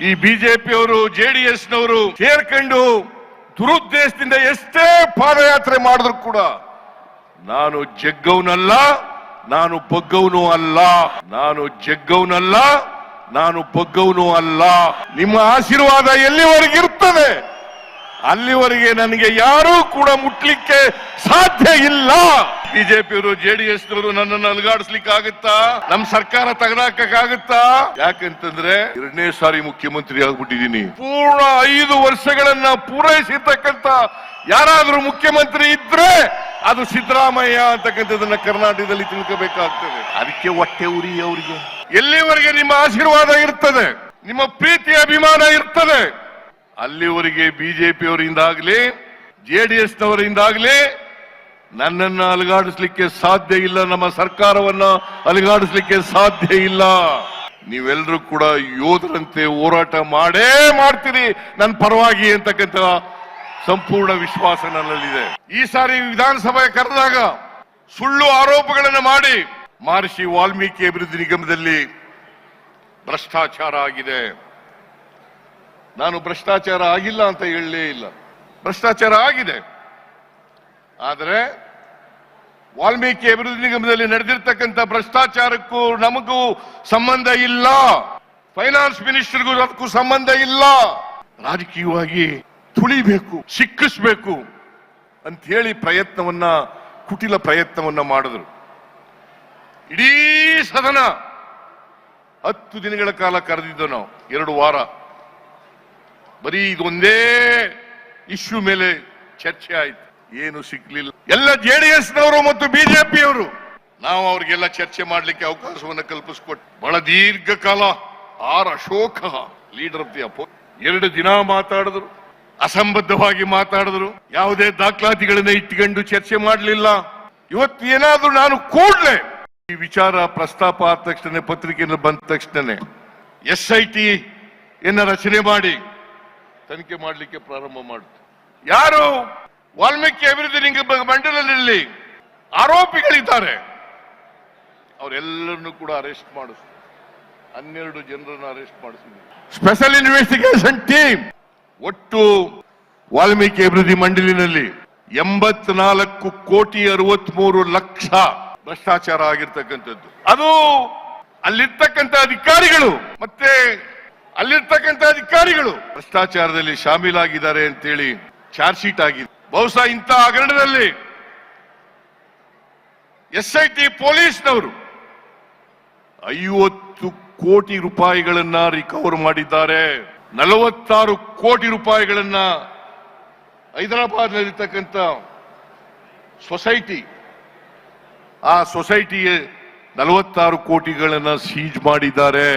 ಈ ಬಿಜೆಪಿಯವರು ಜೆಡಿಎಸ್ ನವರು ಸೇರ್ಕೊಂಡು ದುರುದ್ದೇಶದಿಂದ ಎಷ್ಟೇ ಪಾದಯಾತ್ರೆ ಮಾಡಿದ್ರು ಕೂಡ ನಾನು ಜಗ್ಗವನಲ್ಲ, ನಾನು ಬಗ್ಗವನು ಅಲ್ಲ. ನಾನು ಜಗ್ಗವನಲ್ಲ, ನಾನು ಬಗ್ಗವನು ಅಲ್ಲ. ನಿಮ್ಮ ಆಶೀರ್ವಾದ ಎಲ್ಲಿವರೆಗೂ ಇರ್ತದೆ ಅಲ್ಲಿವರೆಗೆ ನನಗೆ ಯಾರೂ ಕೂಡ ಮುಟ್ಲಿಕ್ಕೆ ಸಾಧ್ಯ ಇಲ್ಲ. ಬಿಜೆಪಿಯವರು ಜೆಡಿಎಸ್ ನವರು ನನ್ನನ್ನು ಅಲುಗಾಡಿಸ್ಲಿಕ್ಕೆ ಆಗುತ್ತಾ? ನಮ್ ಸರ್ಕಾರ ತೆಗೆದಾಕಕ್ಕಾಗುತ್ತಾ? ಯಾಕಂತಂದ್ರೆ ಎರಡನೇ ಸಾರಿ ಮುಖ್ಯಮಂತ್ರಿ ಆಗ್ಬಿಟ್ಟಿದ್ದೀನಿ. ಪೂರ್ಣ ಐದು ವರ್ಷಗಳನ್ನ ಪೂರೈಸಿರ್ತಕ್ಕಂತ ಯಾರಾದ್ರೂ ಮುಖ್ಯಮಂತ್ರಿ ಇದ್ರೆ ಅದು ಸಿದ್ದರಾಮಯ್ಯ ಅಂತಕ್ಕಂಥದನ್ನ ಕರ್ನಾಟಕದಲ್ಲಿ ತಿಳ್ಕೋಬೇಕಾಗ್ತದೆ. ಅದಕ್ಕೆ ಹೊಟ್ಟೆ ಉರಿ ಅವರಿಗೆ. ಎಲ್ಲಿವರೆಗೆ ನಿಮ್ಮ ಆಶೀರ್ವಾದ ಇರ್ತದೆ? ನಿಮ್ಮ ಪ್ರೀತಿ ಅಭಿಮಾನ ಇರ್ತದೆ? ಅಲ್ಲಿವರೆಗೆ ಡಿ ಜೆಡಿಎಸ್ ನವರಿಂದಾಗಲಿ ನನ್ನನ್ನು ಅಲುಗಾಡಿಸ್ಲಿಕ್ಕೆ ಸಾಧ್ಯ ಇಲ್ಲ, ನಮ್ಮ ಸರ್ಕಾರವನ್ನ ಅಲುಗಾಡಿಸ್ಲಿಕ್ಕೆ ಸಾಧ್ಯ ಇಲ್ಲ. ನೀವೆಲ್ಲರೂ ಕೂಡ ಯೋಧರಂತೆ ಹೋರಾಟ ಮಾಡೇ ಮಾಡ್ತೀರಿ ನನ್ನ ಪರವಾಗಿ ಅಂತಕ್ಕಂಥ ಸಂಪೂರ್ಣ ವಿಶ್ವಾಸ ನನ್ನಲ್ಲಿದೆ. ಈ ಸಾರಿ ವಿಧಾನಸಭೆ ಕರೆದಾಗ ಸುಳ್ಳು ಆರೋಪಗಳನ್ನು ಮಾಡಿ ಮಹರ್ಷಿ ವಾಲ್ಮೀಕಿ ಅಭಿವೃದ್ಧಿ ನಿಗಮದಲ್ಲಿ ಭ್ರಷ್ಟಾಚಾರ ಆಗಿದೆ. ನಾನು ಭ್ರಷ್ಟಾಚಾರ ಆಗಿಲ್ಲ ಅಂತ ಹೇಳಲೇ ಇಲ್ಲ. ಭ್ರಷ್ಟಾಚಾರ ಆಗಿದೆ. ಆದರೆ ವಾಲ್ಮೀಕಿ ಅಭಿವೃದ್ಧಿ ನಿಗಮದಲ್ಲಿ ನಡೆದಿರ್ತಕ್ಕಂಥ ಭ್ರಷ್ಟಾಚಾರಕ್ಕೂ ನಮಗೂ ಸಂಬಂಧ ಇಲ್ಲ. ಫೈನಾನ್ಸ್ ಮಿನಿಸ್ಟರ್ಗೂ ಅದಕ್ಕೂ ಸಂಬಂಧ ಇಲ್ಲ. ರಾಜಕೀಯವಾಗಿ ತುಳಿಬೇಕು, ಸಿಕ್ಕಿಸ್ಬೇಕು ಅಂತ ಹೇಳಿ ಪ್ರಯತ್ನವನ್ನ, ಕುಟಿಲ ಪ್ರಯತ್ನವನ್ನ ಮಾಡಿದ್ರು. ಇಡೀ ಸದನ ಹತ್ತು ದಿನಗಳ ಕಾಲ ಕರೆದಿದ್ದು ನಾವು, ಎರಡು ವಾರ. ಬರೀ ಇದೊಂದೇ ಇಶ್ಯೂ ಮೇಲೆ ಚರ್ಚೆ ಆಯ್ತು. ಏನು ಸಿಗ್ಲಿಲ್ಲ. ಎಲ್ಲ ಜೆಡಿಎಸ್ ನವರು ಮತ್ತು ಬಿಜೆಪಿಯವರು ನಾವು ಅವ್ರಿಗೆಲ್ಲ ಚರ್ಚೆ ಮಾಡ್ಲಿಕ್ಕೆ ಅವಕಾಶವನ್ನು ಕಲ್ಪಿಸ್ಕೊಟ್ಟು ಬಹಳ ದೀರ್ಘಕಾಲ R Ashoka leader of the ಅಪೋ ಎರಡು ದಿನ ಮಾತಾಡಿದ್ರು. ಅಸಂಬದ್ಧವಾಗಿ ಮಾತಾಡಿದ್ರು. ಯಾವುದೇ ದಾಖಲಾತಿಗಳನ್ನ ಇಟ್ಟುಕೊಂಡು ಚರ್ಚೆ ಮಾಡಲಿಲ್ಲ. ಇವತ್ತು ಏನಾದ್ರೂ ನಾನು ಕೂಡ್ಲೆ ಈ ವಿಚಾರ ಪ್ರಸ್ತಾಪ ಆದ ತಕ್ಷಣ ಪತ್ರಿಕೆಯಲ್ಲಿ ಬಂದ ತಕ್ಷಣನೇ, ಎಸ್ ಐ ಟಿ ರಚನೆ ಮಾಡಿ ತನಿಖೆ ಮಾಡಲಿಕ್ಕೆ ಪ್ರಾರಂಭ ಮಾಡುತ್ತೆ. ಯಾರು ವಾಲ್ಮೀಕಿ ಅಭಿವೃದ್ಧಿ ನಿಗಮ ಮಂಡಲದಲ್ಲಿ ಆರೋಪಿಗಳಿದ್ದಾರೆ ಅವರೆಲ್ಲರನ್ನು ಕೂಡ ಅರೆಸ್ಟ್ ಮಾಡಿಸ್ ಹನ್ನೆರಡು ಜನರನ್ನು ಅರೆಸ್ಟ್ ಮಾಡಿಸಿದ್ರು ಸ್ಪೆಷಲ್ ಇನ್ವೆಸ್ಟಿಗೇಷನ್ ಟೀಮ್ ಒಟ್ಟು ವಾಲ್ಮೀಕಿ ಅಭಿವೃದ್ಧಿ ಮಂಡಳಿನಲ್ಲಿ ಎಂಬತ್ನಾಲ್ಕು ಕೋಟಿ ಅರವತ್ಮೂರು ಲಕ್ಷ ಭ್ರಷ್ಟಾಚಾರ ಆಗಿರ್ತಕ್ಕಂಥದ್ದು. ಅದು ಅಲ್ಲಿರ್ತಕ್ಕಂಥ ಅಧಿಕಾರಿಗಳು ಮತ್ತೆ ಅಲ್ಲಿರ್ತಕ್ಕಂಥ ಅಧಿಕಾರಿಗಳು ಭ್ರಷ್ಟಾಚಾರದಲ್ಲಿ ಶಾಮೀಲಾಗಿದ್ದಾರೆ ಅಂತೇಳಿ ಚಾರ್ಜ್ ಶೀಟ್ ಆಗಿದೆ ಬಹುಶಃ ಇಂಥ ಹಗರಣದಲ್ಲಿ ಎಸ್ ಐ ಟಿ ಪೊಲೀಸ್ನವರು ಐವತ್ತು ಕೋಟಿ ರೂಪಾಯಿಗಳನ್ನ ರಿಕವರ್ ಮಾಡಿದ್ದಾರೆ. ನಲವತ್ತಾರು ಕೋಟಿ ರೂಪಾಯಿಗಳನ್ನ ಹೈದರಾಬಾದ್ ನಲ್ಲಿರ್ತಕ್ಕಂಥ ಸೊಸೈಟಿ ಆ ಸೊಸೈಟಿಗೆ ನಲವತ್ತಾರು ಕೋಟಿಗಳನ್ನ ಸೀಜ್ ಮಾಡಿದ್ದಾರೆ.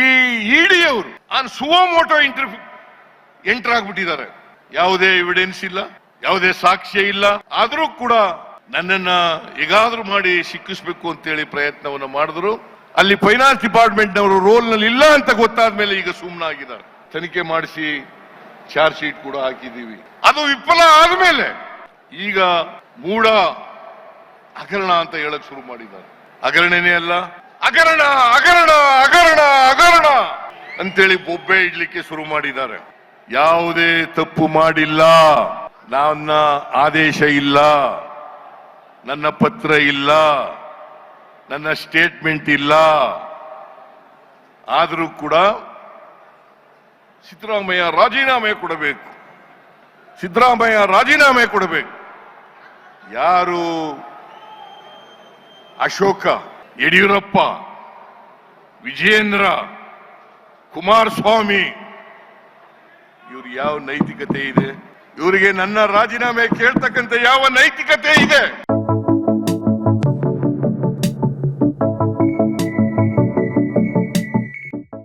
ಈ ಇಡಿ ಅವರು ಆ ಸುವಮೋಟೋ ಇಂಟರ್ ಎಂಟರ್ ಆಗ್ಬಿಟ್ಟಿದ್ದಾರೆ ಯಾವುದೇ ಎವಿಡೆನ್ಸ್ ಇಲ್ಲ, ಯಾವುದೇ ಸಾಕ್ಷ್ಯ ಇಲ್ಲ. ಆದರೂ ಕೂಡ ನನ್ನನ್ನ ಹೇಗಾದ್ರೂ ಮಾಡಿ ಸಿಕ್ಕಿಸ್ಬೇಕು ಅಂತೇಳಿ ಪ್ರಯತ್ನವನ್ನು ಮಾಡಿದ್ರು. ಅಲ್ಲಿ ಫೈನಾನ್ಸ್ ಡಿಪಾರ್ಟ್ಮೆಂಟ್ ನವರು ರೋಲ್ನಲ್ಲಿ ಇಲ್ಲ ಅಂತ ಗೊತ್ತಾದ ಮೇಲೆ ಈಗ ಸುಮ್ಮನಾಗಿದ್ದಾರೆ ತನಿಖೆ ಮಾಡಿಸಿ ಚಾರ್ಜ್ ಶೀಟ್ ಕೂಡ ಹಾಕಿದೀವಿ ಅದು ವಿಫಲ ಆದ್ಮೇಲೆ ಈಗ ಮೂಡ ಹಗರಣ ಅಂತ ಹೇಳಕ್ ಶುರು ಮಾಡಿದ್ದಾರೆ. ಹಗರಣನೇ ಅಲ್ಲ, ಹಗರಣ ಹಗರಣ ಹಗರಣ ಹಗರಣ. ಅಂತೇಳಿ ಬೊಬ್ಬೆ ಇಡ್ಲಿಕ್ಕೆ ಶುರು ಮಾಡಿದ್ದಾರೆ. ಯಾವುದೇ ತಪ್ಪು ಮಾಡಿಲ್ಲ. ನನ್ನ ಆದೇಶ ಇಲ್ಲ. ನನ್ನ ಪತ್ರ ಇಲ್ಲ. ನನ್ನ ಸ್ಟೇಟ್ಮೆಂಟ್ ಇಲ್ಲ. ಆದರೂ ಕೂಡ ಸಿದ್ದರಾಮಯ್ಯ ರಾಜೀನಾಮೆ ಕೊಡಬೇಕು. ಸಿದ್ದರಾಮಯ್ಯ ರಾಜೀನಾಮೆ ಕೊಡಬೇಕು. ಯಾರು? ಅಶೋಕ, ಯಡಿಯೂರಪ್ಪ, ವಿಜಯೇಂದ್ರ ಕುಮಾರಸ್ವಾಮಿ. ಇವ್ರು ಯಾವ ನೈತಿಕತೆ ಇದೆ? ಇವರಿಗೆ ನನ್ನ ರಾಜೀನಾಮೆ ಕೇಳ್ತಕ್ಕಂಥ ಯಾವ ನೈತಿಕತೆ ಇದೆ?